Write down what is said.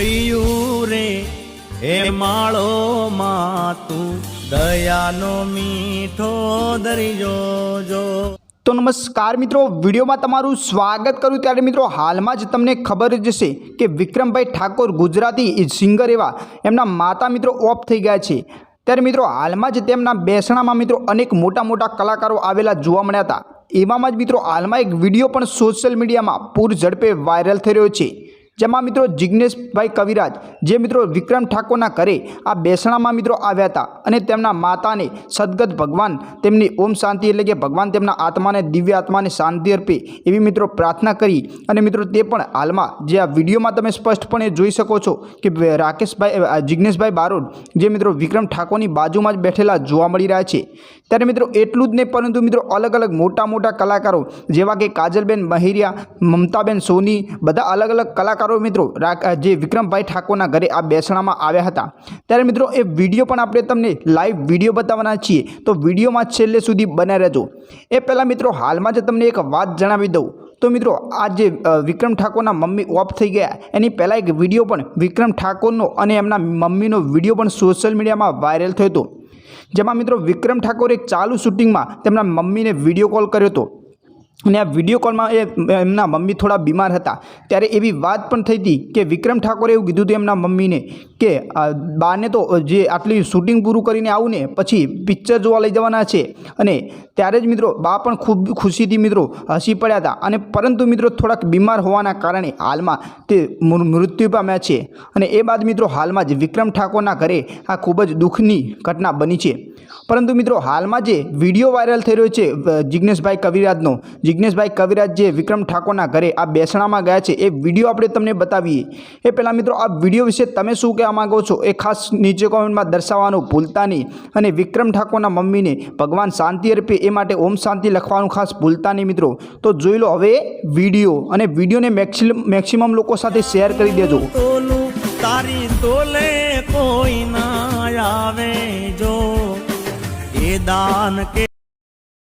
રે હે માળો માં તું દયાનો મીઠો દરિયો જો. તો નમસ્કાર મિત્રો વિડીયોમાં તમારું સ્વાગત કરું. ત્યારે મિત્રો હાલમાં જ તમને ખબર જ હશે કે વિક્રમભાઈ ઠાકોર ગુજરાતી સિંગર એવા એમના માતા મિત્રો ઓફ થઈ ગયા છે. ત્યારે મિત્રો હાલમાં જ તેમના બેસણામાં મિત્રો અનેક મોટા મોટા કલાકારો આવેલા જોવા મળ્યા હતા. એવામાં જ મિત્રો હાલમાં એક વીડિયો પણ સોશિયલ મીડિયામાં પૂર ઝડપે વાયરલ થઈ રહ્યો છે. જેમાં મિત્રો જિજ્ઞેશભાઈ કવિરાજ, જે મિત્રો વિક્રમ ઠાકોરના ઘરે આ બેસણામાં મિત્રો આવ્યા હતા અને તેમના માતાને સદગત ભગવાન, તેમની ઓમ શાંતિ એટલે કે ભગવાન તેમના આત્માને, દિવ્ય આત્માને શાંતિ અર્પે એવી મિત્રો પ્રાર્થના કરી અને મિત્રો તે પણ હાલમાં જે આ વિડીયોમાં તમે સ્પષ્ટપણે જોઈ શકો છો કે રાકેશભાઈ જિજ્ઞેશભાઈ બારોડ, જે મિત્રો વિક્રમ ઠાકોરની બાજુમાં જ બેઠેલા જોવા મળી રહ્યા છે. ત્યારે મિત્રો એટલું જ નહીં, પરંતુ મિત્રો અલગ અલગ મોટા મોટા કલાકારો જેવા કે કાજલબેન મહેરિયા, મમતાબેન સોની, બધા અલગ અલગ કલાકારો મિત્રો. જે વિક્રમભાઈ ઠાકોરના ઘરે આ બેસણામાં આવ્યા હતા. ત્યારે મિત્રો, એ વીડિયો પણ આપણે તમને લાઈવ વીડિયો બતાવવાના છીએ. તો વિડીયોમાં છેલ્લે સુધી બન્યા રહેજો. એ પહેલાં મિત્રો, હાલમાં જ તમને એક વાત જણાવી દઉં. તો મિત્રો, આ જે વિક્રમ ઠાકોરના મમ્મી ઓફ થઈ ગયા. એની પહેલાં એક વીડિયો પણ વિક્રમ ઠાકોરનો અને એમના મમ્મીનો વીડિયો પણ સોશિયલ મીડિયામાં વાયરલ થયો હતો. જેમાં મિત્રો, વિક્રમ ઠાકોરે ચાલુ શૂટિંગમાં તેમના મમ્મીને વીડિયો કોલ કર્યો હતો. અને આ વીડિયો કોલમાં એ એમના મમ્મી થોડા બીમાર હતા. ત્યારે એવી વાત પણ થઈ હતી કે વિક્રમ ઠાકોરે એવું કીધું હતું એમના મમ્મીને કે બાને તો જે આટલી શૂટિંગ પૂરું કરીને આવું ને, પછી પિક્ચર જોવા લઈ જવાના છે. અને ત્યારે જ મિત્રો બા પણ ખૂબ ખુશીથી મિત્રો હસી પડ્યા હતા. અને પરંતુ મિત્રો થોડાક બીમાર હોવાના કારણે હાલમાં તે મૃત્યુ પામ્યા છે. અને એ બાદ મિત્રો હાલમાં જ વિક્રમ ઠાકોરના ઘરે આ ખૂબ જ દુઃખની ઘટના બની છે. પરંતુ મિત્રો હાલમાં જે વીડિયો વાયરલ થઈ રહ્યો છે જિજ્ઞેશભાઈ કવિરાજનો જિજ્ઞેશભાઈ કવિરાજ જે વિક્રમ ઠાકોરના ઘરે આ બેસણામાં ગયા છે. એ વીડિયો આપણે તમને બતાવીએ. એ પહેલાં મિત્રો, આ વીડિયો વિશે તમે શું કહેવા માગો છો એ ખાસ નીચે કોમેન્ટમાં દર્શાવવાનું ભૂલતા નહીં અને વિક્રમ ઠાકોરના મમ્મીને ભગવાન શાંતિ અર્પે એ માટે ઓમ શાંતિ લખવાનું ખાસ ભૂલતા નહીં મિત્રો. તો જોઈ લો હવે વીડિયો અને વિડીયોને મેક્સિમમ લોકો સાથે શેર કરી દેજો. તારી તોલે કોઈ ના આવે જો. એ દાન કે